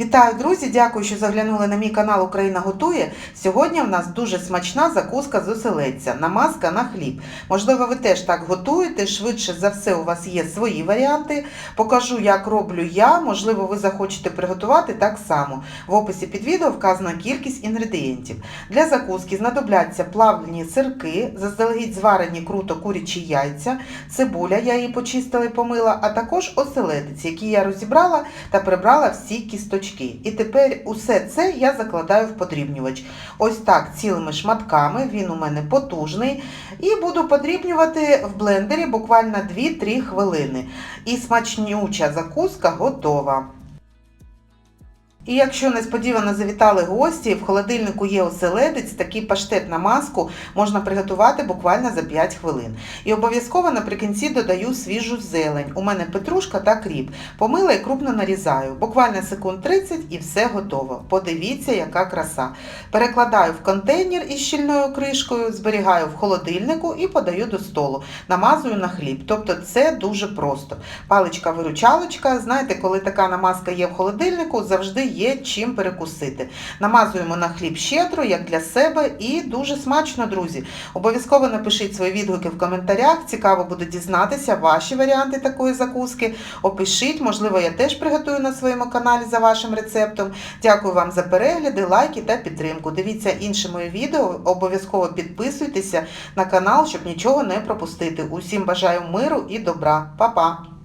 Вітаю, друзі! Дякую, що заглянули на мій канал Україна готує. Сьогодні в нас дуже смачна закуска з оселедця, намазка на хліб. Можливо, ви теж так готуєте. Швидше за все, у вас є свої варіанти. Покажу, як роблю я. Можливо, ви захочете приготувати так само. В описі під відео вказана кількість інгредієнтів. Для закуски знадобляться плавлені сирки, заздалегідь зварені круто курячі яйця, цибуля, я її почистила і помила, а також оселедець, який я розібрала та прибрала всі кісточки. І тепер усе це я закладаю в подрібнювач. Ось так цілими шматками, він у мене потужний. І буду подрібнювати в блендері буквально 2-3 хвилини. І смачнюча закуска готова. І якщо несподівано завітали гості, в холодильнику є оселедець, такий паштет на маску можна приготувати буквально за 5 хвилин. І обов'язково наприкінці додаю свіжу зелень. У мене петрушка та кріп. Помила і крупно нарізаю. Буквально секунд 30 і все готово. Подивіться, яка краса. Перекладаю в контейнер із щільною кришкою, зберігаю в холодильнику і подаю до столу. Намазую на хліб. Тобто це дуже просто. Паличка-виручалочка. Знаєте, коли така намазка є в холодильнику, завжди є чим перекусити. Намазуємо на хліб щедро, як для себе, і дуже смачно, друзі. Обов'язково напишіть свої відгуки в коментарях. Цікаво буде дізнатися ваші варіанти такої закуски. Опишіть, можливо, я теж приготую на своєму каналі за вашим рецептом. Дякую вам за перегляди, лайки та підтримку. Дивіться інші мої відео, обов'язково підписуйтеся на канал, щоб нічого не пропустити. Усім бажаю миру і добра. Па-па!